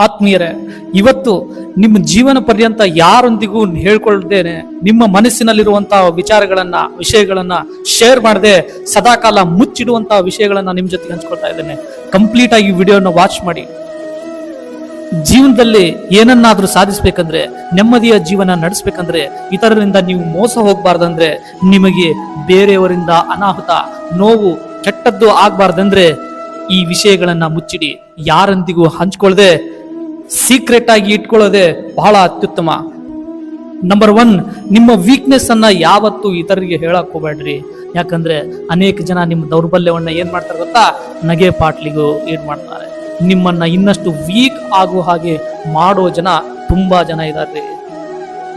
ಆತ್ಮೀಯರೇ, ಇವತ್ತು ನಿಮ್ಮ ಜೀವನ ಪರ್ಯಂತ ಯಾರೊಂದಿಗೂ ಹೇಳ್ಕೊಳ್ದೇನೆ, ನಿಮ್ಮ ಮನಸ್ಸಿನಲ್ಲಿರುವಂತಹ ವಿಚಾರಗಳನ್ನ, ವಿಷಯಗಳನ್ನ ಶೇರ್ ಮಾಡದೆ ಸದಾಕಾಲ ಮುಚ್ಚಿಡುವಂತಹ ವಿಷಯಗಳನ್ನ ನಿಮ್ಮ ಜೊತೆಗೆ ಹಂಚ್ಕೊಳ್ತಾ ಇದ್ದೇನೆ. ಕಂಪ್ಲೀಟ್ ಆಗಿ ವಿಡಿಯೋನ ವಾಚ್ ಮಾಡಿ. ಜೀವನದಲ್ಲಿ ಏನನ್ನಾದ್ರೂ ಸಾಧಿಸ್ಬೇಕಂದ್ರೆ, ನೆಮ್ಮದಿಯ ಜೀವನ ನಡೆಸ್ಬೇಕಂದ್ರೆ, ಇತರರಿಂದ ನೀವು ಮೋಸ ಹೋಗ್ಬಾರ್ದಂದ್ರೆ, ನಿಮಗೆ ಬೇರೆಯವರಿಂದ ಅನಾಹುತ, ನೋವು, ಕೆಟ್ಟದ್ದು ಆಗ್ಬಾರ್ದಂದ್ರೆ, ಈ ವಿಷಯಗಳನ್ನ ಮುಚ್ಚಿಡಿ. ಯಾರೊಂದಿಗೂ ಹಂಚ್ಕೊಳ್ದೆ ಸೀಕ್ರೆಟ್ ಆಗಿ ಇಟ್ಕೊಳ್ಳೋದೆ ಬಹಳ ಅತ್ಯುತ್ತಮ. ನಂಬರ್ ಒನ್ ನಿಮ್ಮ ವೀಕ್ನೆಸ್ ಅನ್ನ ಯಾವತ್ತು ಇತರರಿಗೆ ಹೇಳಕ್ ಯಾಕಂದ್ರೆ ಅನೇಕ ಜನ ನಿಮ್ಮ ದೌರ್ಬಲ್ಯವನ್ನ ಏನ್ ಮಾಡ್ತಾರೆ ಗೊತ್ತಾ? ನಗೆ ಪಾಟ್ಲಿಗೂ ಏನ್ ಮಾಡ್ತಾರೆ. ನಿಮ್ಮನ್ನ ಇನ್ನಷ್ಟು ವೀಕ್ ಆಗೋ ಹಾಗೆ ಮಾಡೋ ಜನ ತುಂಬಾ ಜನ ಇದ್ದಾರೆ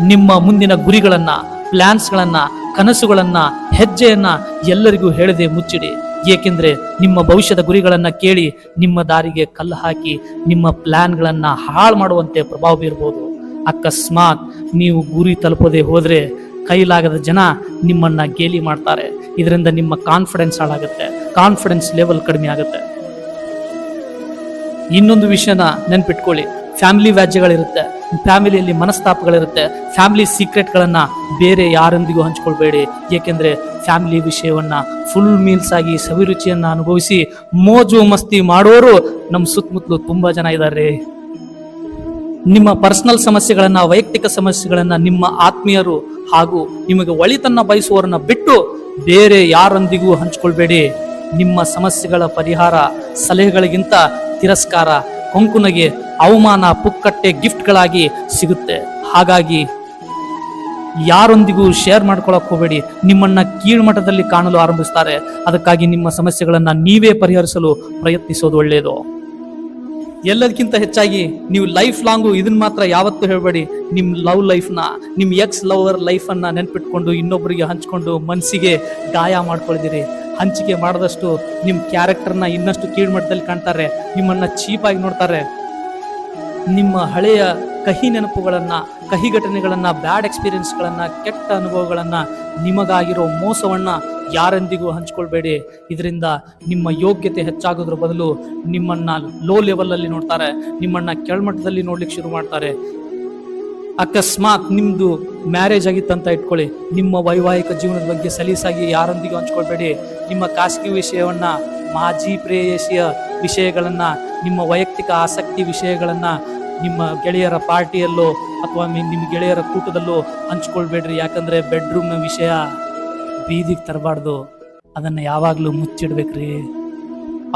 ನಿಮ್ಮ ಮುಂದಿನ ಗುರಿಗಳನ್ನ ಪ್ಲಾನ್ಸ್ಗಳನ್ನ ಕನಸುಗಳನ್ನ, ಹೆಜ್ಜೆಯನ್ನ ಎಲ್ಲರಿಗೂ ಹೇಳದೆ ಮುಚ್ಚಿಡಿ. ಏಕೆಂದ್ರೆ ನಿಮ್ಮ ಭವಿಷ್ಯದ ಗುರಿಗಳನ್ನು ಕೇಳಿ ನಿಮ್ಮ ದಾರಿಗೆ ಕಲ್ಲು ಹಾಕಿ ನಿಮ್ಮ ಪ್ಲಾನ್ಗಳನ್ನ ಹಾಳು ಮಾಡುವಂತೆ ಪ್ರಭಾವ ಬೀರ್ಬೋದು. ಅಕಸ್ಮಾತ್ ನೀವು ಗುರಿ ತಲುಪದೆ ಹೋದ್ರೆ ಕೈಲಾಗದ ಜನ ನಿಮ್ಮನ್ನ ಗೇಲಿ ಮಾಡ್ತಾರೆ. ಇದರಿಂದ ನಿಮ್ಮ ಕಾನ್ಫಿಡೆನ್ಸ್ ಹಾಳಾಗುತ್ತೆ. ಕಾನ್ಫಿಡೆನ್ಸ್ ಲೆವೆಲ್ ಕಡಿಮೆ ಆಗುತ್ತೆ. ಇನ್ನೊಂದು ವಿಷಯನ ನೆನ್ಪಿಟ್ಕೊಳ್ಳಿ. ಫ್ಯಾಮಿಲಿ ವ್ಯಾಜ್ಯಗಳಿರುತ್ತೆ. ಫ್ಯಾಮಿಲಿಯಲ್ಲಿ ಮನಸ್ತಾಪಗಳಿರುತ್ತೆ. ಫ್ಯಾಮಿಲಿ ಸೀಕ್ರೆಟ್ಗಳನ್ನು ಬೇರೆ ಯಾರೊಂದಿಗೂ ಹಂಚ್ಕೊಳ್ಬೇಡಿ. ಏಕೆಂದರೆ ಫ್ಯಾಮಿಲಿ ವಿಷಯವನ್ನ ಫುಲ್ ಮೀಲ್ಸ್ ಆಗಿ ಸವಿರುಚಿಯನ್ನ ಅನುಭವಿಸಿ ಮೋಜು ಮಸ್ತಿ ಮಾಡೋರು ನಮ್ಮ ಸುತ್ತಮುತ್ತಲು ತುಂಬಾ ಜನ ಇದ್ದಾರೆ ನಿಮ್ಮ ಪರ್ಸನಲ್ ಸಮಸ್ಯೆಗಳನ್ನು, ವೈಯಕ್ತಿಕ ಸಮಸ್ಯೆಗಳನ್ನು ನಿಮ್ಮ ಆತ್ಮೀಯರು ಹಾಗೂ ನಿಮಗೆ ಒಳಿತನ್ನ ಬಯಸುವವರನ್ನ ಬಿಟ್ಟು ಬೇರೆ ಯಾರೊಂದಿಗೂ ಹಂಚ್ಕೊಳ್ಬೇಡಿ. ನಿಮ್ಮ ಸಮಸ್ಯೆಗಳ ಪರಿಹಾರ, ಸಲಹೆಗಳಿಗಿಂತ ತಿರಸ್ಕಾರ, ಕೊಂಕುನಗೆ ಅವಮಾನ ಪುಕ್ಕಟ್ಟೆ ಗಿಫ್ಟ್ಗಳಾಗಿ ಸಿಗುತ್ತೆ. ಹಾಗಾಗಿ ಯಾರೊಂದಿಗೂ ಶೇರ್ ಮಾಡ್ಕೊಳಕ್ ಹೋಗಬೇಡಿ. ನಿಮ್ಮನ್ನ ಕೀಳ್ಮಟ್ಟದಲ್ಲಿ ಕಾಣಲು ಆರಂಭಿಸ್ತಾರೆ. ಅದಕ್ಕಾಗಿ ನಿಮ್ಮ ಸಮಸ್ಯೆಗಳನ್ನ ನೀವೇ ಪರಿಹರಿಸಲು ಪ್ರಯತ್ನಿಸೋದು ಒಳ್ಳೆಯದು ಎಲ್ಲದಕ್ಕಿಂತ ಹೆಚ್ಚಾಗಿ ನೀವು ಲೈಫ್ ಲಾಂಗು ಇದನ್ನ ಮಾತ್ರ ಯಾವತ್ತೂ ಹೇಳಬೇಡಿ. ನಿಮ್ಮ ಲವ್ ಲೈಫ್ನ ನಿಮ್ಮ ಎಕ್ಸ್ ಲವರ್ ಲೈಫನ್ನು ನೆನ್ಪಿಟ್ಕೊಂಡು ಇನ್ನೊಬ್ಬರಿಗೆ ಹಂಚ್ಕೊಂಡು ಮನಸ್ಸಿಗೆ ಗಾಯ ಮಾಡ್ಕೊಳ್ದಿರಿ. ಹಂಚಿಕೆ ಮಾಡಿದಷ್ಟು ನಿಮ್ಮ ಕ್ಯಾರೆಕ್ಟರ್ನ ಇನ್ನಷ್ಟು ಕೀಳ್ಮಟ್ಟದಲ್ಲಿ ಕಾಣ್ತಾರೆ. ನಿಮ್ಮನ್ನು ಚೀಪಾಗಿ ನೋಡ್ತಾರೆ. ನಿಮ್ಮ ಹಳೆಯ ಕಹಿ ನೆನಪುಗಳನ್ನು, ಕಹಿ ಘಟನೆಗಳನ್ನು, ಬ್ಯಾಡ್ ಎಕ್ಸ್ಪೀರಿಯೆನ್ಸ್ಗಳನ್ನು, ಕೆಟ್ಟ ಅನುಭವಗಳನ್ನು ನಿಮಗಾಗಿರೋ ಮೋಸವನ್ನು ಯಾರೆಂದಿಗೂ ಹಂಚ್ಕೊಳ್ಬೇಡಿ. ಇದರಿಂದ ನಿಮ್ಮ ಯೋಗ್ಯತೆ ಹೆಚ್ಚಾಗೋದ್ರ ಬದಲು ನಿಮ್ಮನ್ನ ಲೋ ಲೆವೆಲಲ್ಲಿ ನೋಡ್ತಾರೆ, ನಿಮ್ಮನ್ನ ಕೆಳಮಟ್ಟದಲ್ಲಿ ನೋಡ್ಲಿಕ್ಕೆ ಶುರು ಮಾಡ್ತಾರೆ. ಅಕಸ್ಮಾತ್ ನಿಮ್ಮದು ಮ್ಯಾರೇಜ್ ಆಗಿತ್ತಂತ ಇಟ್ಕೊಳ್ಳಿ. ನಿಮ್ಮ ವೈವಾಹಿಕ ಜೀವನದ ಬಗ್ಗೆ ಸಲೀಸಾಗಿ ಯಾರೊಂದಿಗೂ ಹಂಚ್ಕೊಳ್ಬೇಡಿ. ನಿಮ್ಮ ಖಾಸಗಿ ವಿಷಯವನ್ನು ಮಾಜಿ ಪ್ರೇಯಸಿಯ ವಿಷಯಗಳನ್ನು, ನಿಮ್ಮ ವೈಯಕ್ತಿಕ ಆಸಕ್ತಿ ವಿಷಯಗಳನ್ನ ನಿಮ್ಮ ಗೆಳೆಯರ ಪಾರ್ಟಿಯಲ್ಲೋ ಅಥವಾ ನಿಮ್ಮ ಗೆಳೆಯರ ಕೂಟದಲ್ಲೋ ಹಂಚ್ಕೊಳ್ಬೇಡ್ರಿ. ಯಾಕಂದ್ರೆ ಬೆಡ್ರೂಮ್ನ ವಿಷಯ ಬೀದಿಗೆ ತರಬಾರ್ದು. ಅದನ್ನು ಯಾವಾಗಲೂ ಮುಚ್ಚಿಡ್ಬೇಕ್ರಿ.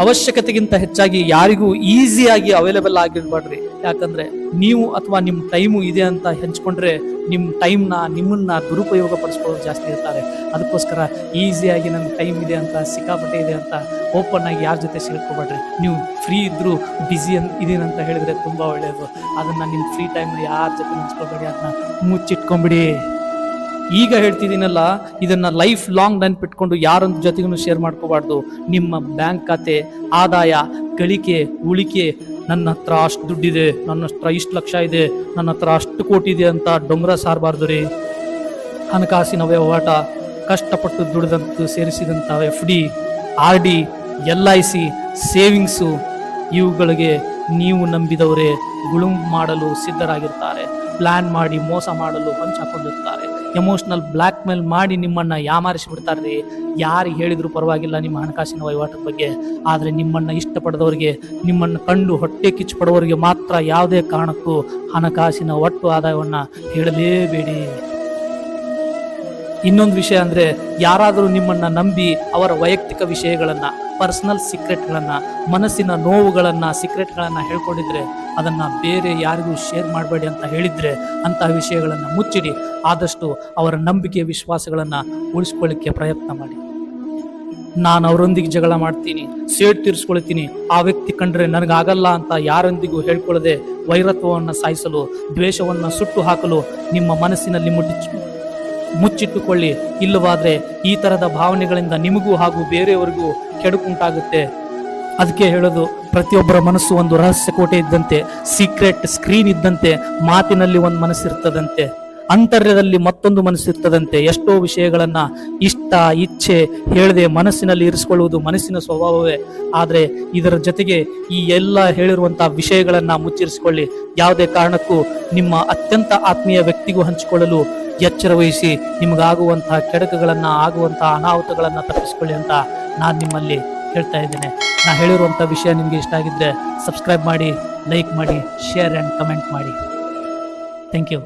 ಅವಶ್ಯಕತೆಗಿಂತ ಹೆಚ್ಚಾಗಿ ಯಾರಿಗೂ ಈಸಿಯಾಗಿ ಅವೈಲೇಬಲ್ ಆಗಿರ್ಬಾಡ್ರಿ ಯಾಕಂದ್ರೆ ನೀವು ಅಥವಾ ನಿಮ್ಮ ಟೈಮು ಇದೆ ಅಂತ ಹಂಚ್ಕೊಂಡ್ರೆ ನಿಮ್ಮ ಟೈಮ್ನ, ನಿಮ್ಮನ್ನ ದುರುಪಯೋಗ ಪಡಿಸ್ಕೊಳ್ಳೋರು ಜಾಸ್ತಿ ಇರ್ತಾರೆ. ಅದಕ್ಕೋಸ್ಕರ ಈಸಿಯಾಗಿ ನನ್ನ ಟೈಮ್ ಇದೆ ಅಂತ, ಸಿಕ್ಕಾಪಟ್ಟೆ ಇದೆ ಅಂತ ಓಪನ್ ಆಗಿ ಯಾರ ಜೊತೆ ಸೇರ್ಕೋಬೇಡ್ರಿ. ನೀವು ಫ್ರೀ ಇದ್ದರೂ ಬ್ಯುಸಿ ಅನ್ ಇದೀನಿ ಅಂತ ಹೇಳಿದ್ರೆ ತುಂಬ ಒಳ್ಳೆಯದು ಅದನ್ನ ನಿಮ್ಮ ಫ್ರೀ ಟೈಮ್ ಯಾರ ಜೊತೆ ಹಂಚ್ಕೋಬೇಡಿ ಅದನ್ನ ಮುಚ್ಚಿಟ್ಕೊಂಬಿಡಿ. ಈಗ ಹೇಳ್ತಿದ್ದೀನಲ್ಲ, ಇದನ್ನ ಲೈಫ್ ಲಾಂಗ್ ನೆನ್ಪಿಟ್ಕೊಂಡು ಯಾರೊಂದು ಜೊತೆಗೂ ಶೇರ್ ಮಾಡ್ಕೋಬಾರ್ದು. ನಿಮ್ಮ ಬ್ಯಾಂಕ್ ಖಾತೆ, ಆದಾಯ, ಗಳಿಕೆ ಉಳಿಕೆ ನನ್ನ ಹತ್ರ ಅಷ್ಟು ದುಡ್ಡಿದೆ, ನನ್ನ ಹತ್ರ ಇಷ್ಟು ಲಕ್ಷ ಇದೆ, ನನ್ನ ಹತ್ರ ಅಷ್ಟು ಕೋಟಿ ಇದೆ ಅಂತ ಡೊಂಗ್ರ ಸಾರಬಾರ್ದು ರೀ. ಹಣಕಾಸಿನ ವ್ಯವಹಾರ, ಕಷ್ಟಪಟ್ಟು ದುಡ್ದಂತ ಸೇರಿಸಿದಂಥ F D R D L I C savings ಇವುಗಳಿಗೆ ನೀವು ನಂಬಿದವರೇ, ಗುಳುಂ ಮಾಡಲು ಸಿದ್ಧರಾಗಿರ್ತಾರೆ. ಪ್ಲ್ಯಾನ್ ಮಾಡಿ ಮೋಸ ಮಾಡಲು ಹೊಂಚಾಕೊಂಡಿರ್ತಾರೆ. ಎಮೋಷನಲ್ ಬ್ಲ್ಯಾಕ್ ಮೇಲ್ ಮಾಡಿ ನಿಮ್ಮನ್ನ ಯಾಮಾರಿಸಿ ಬಿಡ್ತಾರೆ ಯಾರು ಹೇಳಿದ್ರು ಪರವಾಗಿಲ್ಲ ನಿಮ್ಮ ಹಣಕಾಸಿನ ವಹಿವಾಟದ ಬಗ್ಗೆ. ಆದರೆ ನಿಮ್ಮನ್ನ ಇಷ್ಟಪಡದವರಿಗೆ, ನಿಮ್ಮನ್ನು ಕಂಡು ಹೊಟ್ಟೆ ಕಿಚ್ಚು ಪಡುವವರಿಗೆ ಮಾತ್ರ ಯಾವುದೇ ಕಾರಣಕ್ಕೂ ಹಣಕಾಸಿನ ಒಟ್ಟು ಆದಾಯವನ್ನ ಹೇಳಲೇಬೇಡಿ. ಇನ್ನೊಂದು ವಿಷಯ ಅಂದ್ರೆ, ಯಾರಾದರೂ ನಿಮ್ಮನ್ನ ನಂಬಿ ಅವರ ವೈಯಕ್ತಿಕ ವಿಷಯಗಳನ್ನು ಪರ್ಸನಲ್ ಸೀಕ್ರೆಟ್ಗಳನ್ನ ಮನಸ್ಸಿನ ನೋವುಗಳನ್ನು ಸೀಕ್ರೆಟ್ಗಳನ್ನ ಹೇಳ್ಕೊಂಡಿದ್ರೆ ಅದನ್ನ ಬೇರೆ ಯಾರಿಗೂ ಶೇರ್ ಮಾಡಬೇಡಿ ಅಂತ ಹೇಳಿದರೆ ಅಂತಹ ವಿಷಯಗಳನ್ನು ಮುಚ್ಚಿಡಿ. ಆದಷ್ಟು ಅವರ ನಂಬಿಕೆ ವಿಶ್ವಾಸಗಳನ್ನು ಉಳಿಸ್ಕೊಳ್ಳಿಕ್ಕೆ ಪ್ರಯತ್ನ ಮಾಡಿ. ನಾನು ಅವರೊಂದಿಗೆ ಜಗಳ ಮಾಡ್ತೀನಿ, ಸೇಡ್ ತೀರಿಸ್ಕೊಳ್ತೀನಿ. ಆ ವ್ಯಕ್ತಿ ಕಂಡ್ರೆ ನನಗಾಗಲ್ಲ ಅಂತ ಯಾರೊಂದಿಗೂ ಹೇಳ್ಕೊಳ್ಳದೆ ವೈರತ್ವವನ್ನು ಸಾಯಿಸಲು, ದ್ವೇಷವನ್ನು ಸುಟ್ಟು ಹಾಕಲು ನಿಮ್ಮ ಮನಸ್ಸಿನಲ್ಲಿ ಮುಟ್ಟಿ, ಮುಚ್ಚಿಟ್ಟುಕೊಳ್ಳಿ. ಇಲ್ಲವಾದರೆ ಈ ಥರದ ಭಾವನೆಗಳಿಂದ ನಿಮಗೂ ಹಾಗೂ ಬೇರೆಯವರಿಗೂ ಕೆಡುಕುಂಟಾಗುತ್ತೆ. ಅದಕ್ಕೆ ಹೇಳೋದು ಪ್ರತಿಯೊಬ್ಬರ ಮನಸ್ಸು ಒಂದು ರಹಸ್ಯ ಕೋಟೆ ಇದ್ದಂತೆ ಸೀಕ್ರೆಟ್ ಸ್ಕ್ರೀನ್ ಇದ್ದಂತೆ, ಮಾತಿನಲ್ಲಿ ಒಂದು ಮನಸ್ಸಿರ್ತದಂತೆ, ಅಂತರ್ಯದಲ್ಲಿ ಮತ್ತೊಂದು ಮನಸ್ಸಿರ್ತದಂತೆ, ಎಷ್ಟೋ ವಿಷಯಗಳನ್ನ ಇಷ್ಟ, ಇಚ್ಛೆ ಹೇಳದೆ ಮನಸ್ಸಿನಲ್ಲಿ ಇರಿಸಿಕೊಳ್ಳುವುದು ಮನಸ್ಸಿನ ಸ್ವಭಾವವೇ. ಆದರೆ ಇದರ ಜೊತೆಗೆ ಈ ಎಲ್ಲ ಹೇಳಿರುವಂತಹ ವಿಷಯಗಳನ್ನ ಮುಚ್ಚಿರಿಸಿಕೊಳ್ಳಿ. ಯಾವುದೇ ಕಾರಣಕ್ಕೂ ನಿಮ್ಮ ಅತ್ಯಂತ ಆತ್ಮೀಯ ವ್ಯಕ್ತಿಗೂ ಹಂಚಿಕೊಳ್ಳಲು ಎಚ್ಚರ ವಹಿಸಿ ನಿಮಗಾಗುವಂತಹ ಕೆಡಕುಗಳನ್ನ, ಆಗುವಂತಹ ಅನಾಹುತಗಳನ್ನ ತಪ್ಪಿಸಿಕೊಳ್ಳಿ ಅಂತ ನಾನು ನಿಮ್ಮಲ್ಲಿ ಹೇಳ್ತಾ ಇದ್ದೇನೆ. ನಾ ಹೇಳಿರುವಂಥ ವಿಷಯ ನಿಮಗೆ ಇಷ್ಟ ಆಗಿದ್ದರೆ ಸಬ್ಸ್ಕ್ರೈಬ್ ಮಾಡಿ ಲೈಕ್ ಮಾಡಿ ಶೇರ್ ಆ್ಯಂಡ್ ಕಮೆಂಟ್ ಮಾಡಿ. Thank you